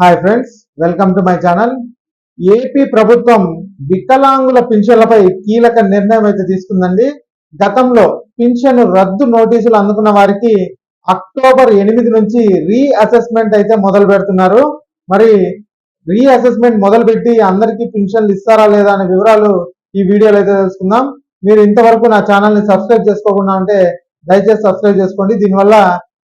Hi friends welcome to my channel AP ప్రభుత్వం వికలాంగుల పింఛన్లపై కీలక నిర్ణయం అయితే తీసుకుందండి. గతంలో పింఛన్ రద్దు నోటీసులు అందుకున్న వారికి అక్టోబర్ ఎనిమిది నుంచి రీఅసెస్మెంట్ అయితే మొదలు పెడుతున్నారు. మరి రీఅసెస్మెంట్ మొదలుపెట్టి అందరికీ పింఛన్లు ఇస్తారా లేదా అనే వివరాలు ఈ వీడియోలో అయితే తెలుసుకుందాం. మీరు ఇంతవరకు నా ఛానల్ని సబ్స్క్రైబ్ చేసుకోకుండా ఉంటే దయచేసి సబ్స్క్రైబ్ చేసుకోండి. దీనివల్ల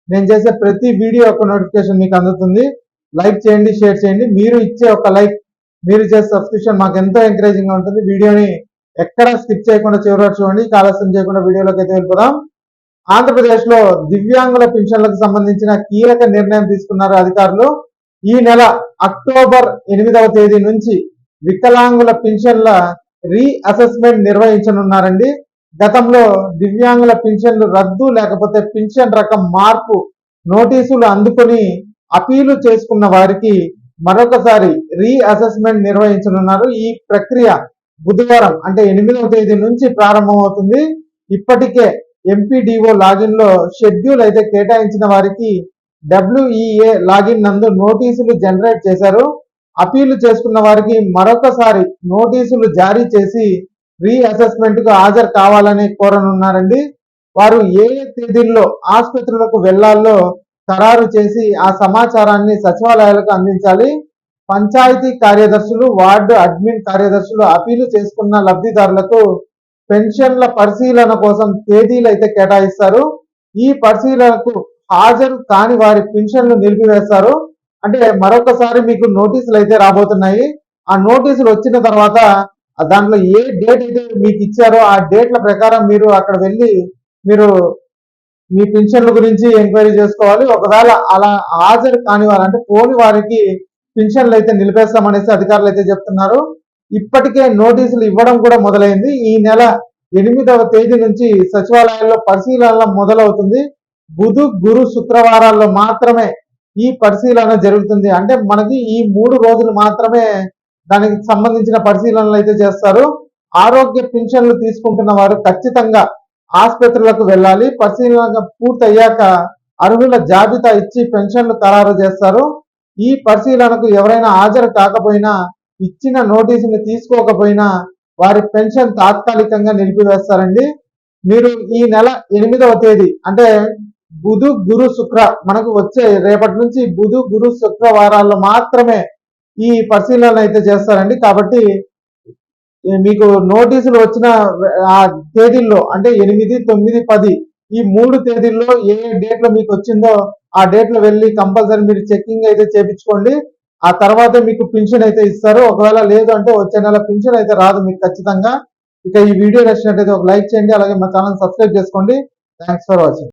నేను చేసే ప్రతి వీడియో యొక్క నోటిఫికేషన్ మీకు అందుతుంది. లైక్ చేయండి షేర్ చేయండి. మీరు ఇచ్చే ఒక లైక్ మీరు చేసే సబ్స్క్రిప్షన్ మాకు ఎంతో ఎంకరేజింగ్గా ఉంటుంది. వీడియోని ఎక్కడ స్కిప్ చేయకుండా చివరి చూడండి. ఆలస్యం చేయకుండా వీడియోలోకి అయితే వెళ్ళిపోదాం. ఆంధ్రప్రదేశ్లో దివ్యాంగుల పింఛన్లకు సంబంధించిన కీలక నిర్ణయం తీసుకున్నారు అధికారులు. ఈ నెల అక్టోబర్ ఎనిమిదవ తేదీ నుంచి వికలాంగుల పింఛన్ల రీఅసెస్మెంట్ నిర్వహించనున్నారండి. గతంలో దివ్యాంగుల పింఛన్లు రద్దు లేకపోతే పింఛన్ రకం మార్పు నోటీసులు అందుకుని అపీలు చేసుకున్న వారికి మరొకసారి రీఅసెస్మెంట్ నిర్వహించనున్నారు. ఈ ప్రక్రియ బుధవారం అంటే ఎనిమిదవ తేదీ నుంచి ప్రారంభమవుతుంది. ఇప్పటికే ఎంపీడీఓ లాగిన్లో షెడ్యూల్ అయితే కేటాయించిన వారికి డబ్ల్యూఈఏ లాగిన్ నందు నోటీసులు జనరేట్ చేశారు. అపీలు చేసుకున్న వారికి మరొకసారి నోటీసులు జారీ చేసి రీఅసెస్మెంట్కు హాజరు కావాలని కోరనున్నారండి. వారు ఏ ఏ తేదీల్లో ఆసుపత్రులకు వెళ్ళాలో ఖరారు చేసి ఆ సమాచారాన్ని సచివాలయాలకు అందించాలి. పంచాయతీ కార్యదర్శులు వార్డు అడ్మిన్ కార్యదర్శులు అపీలు చేసుకున్న లబ్ధిదారులకు పెన్షన్ల పరిశీలన కోసం తేదీలు అయితే కేటాయిస్తారు. ఈ పరిశీలనకు హాజరు కాని వారి పెన్షన్లు నిలిపివేస్తారు. అంటే మరొకసారి మీకు నోటీసులు అయితే రాబోతున్నాయి. ఆ నోటీసులు వచ్చిన తర్వాత దాంట్లో ఏ డేట్ అయితే మీకు ఇచ్చారో ఆ డేట్ల ప్రకారం మీరు అక్కడ వెళ్ళి మీరు మీ పింఛన్ల గురించి ఎంక్వైరీ చేసుకోవాలి. ఒకవేళ అలా హాజరు కాని వారు అంటే పోని వారికి పింఛన్లు అయితే నిలిపేస్తామనేసి అధికారులు అయితే చెప్తున్నారు. ఇప్పటికే నోటీసులు ఇవ్వడం కూడా మొదలైంది. ఈ నెల ఎనిమిదవ తేదీ నుంచి సచివాలయాల్లో పరిశీలన మొదలవుతుంది. బుధు గురు శుక్రవారాల్లో మాత్రమే ఈ పరిశీలన జరుగుతుంది. అంటే మనకి ఈ మూడు రోజులు మాత్రమే దానికి సంబంధించిన పరిశీలనలు అయితే చేస్తారు. ఆరోగ్య పింఛన్లు తీసుకుంటున్న వారు ఖచ్చితంగా ఆసుపత్రులకు వెళ్ళాలి. పరిశీలన పూర్తయ్యాక అర్హుల జాబితా ఇచ్చి పెన్షన్లు ఖరారు చేస్తారు. ఈ పరిశీలనకు ఎవరైనా హాజరు కాకపోయినా ఇచ్చిన నోటీసుని తీసుకోకపోయినా వారి పెన్షన్ తాత్కాలికంగా నిలిపివేస్తారండి. మీరు ఈ నెల ఎనిమిదవ తేదీ అంటే బుధు గురు శుక్ర మనకు వచ్చే రేపటి నుంచి బుధు గురు శుక్రవారాల్లో మాత్రమే ఈ పరిశీలన అయితే చేస్తారండి. కాబట్టి మీకు నోటీసులు వచ్చిన ఆ తేదీల్లో అంటే ఎనిమిది తొమ్మిది పది ఈ మూడు తేదీల్లో ఏ డేట్లో మీకు వచ్చిందో ఆ డేట్లో వెళ్ళి కంపల్సరీ మీరు చెక్కింగ్ అయితే చేపించుకోండి. ఆ తర్వాత మీకు పింఛన్ అయితే ఇస్తారు. ఒకవేళ లేదు అంటే వచ్చే నెల పింఛన్ అయితే రాదు మీకు ఖచ్చితంగా. ఇక ఈ వీడియో నచ్చినట్టయితే ఒక లైక్ చేయండి. అలాగే మా ఛానల్ సబ్స్క్రైబ్ చేసుకోండి. Thanks for watching.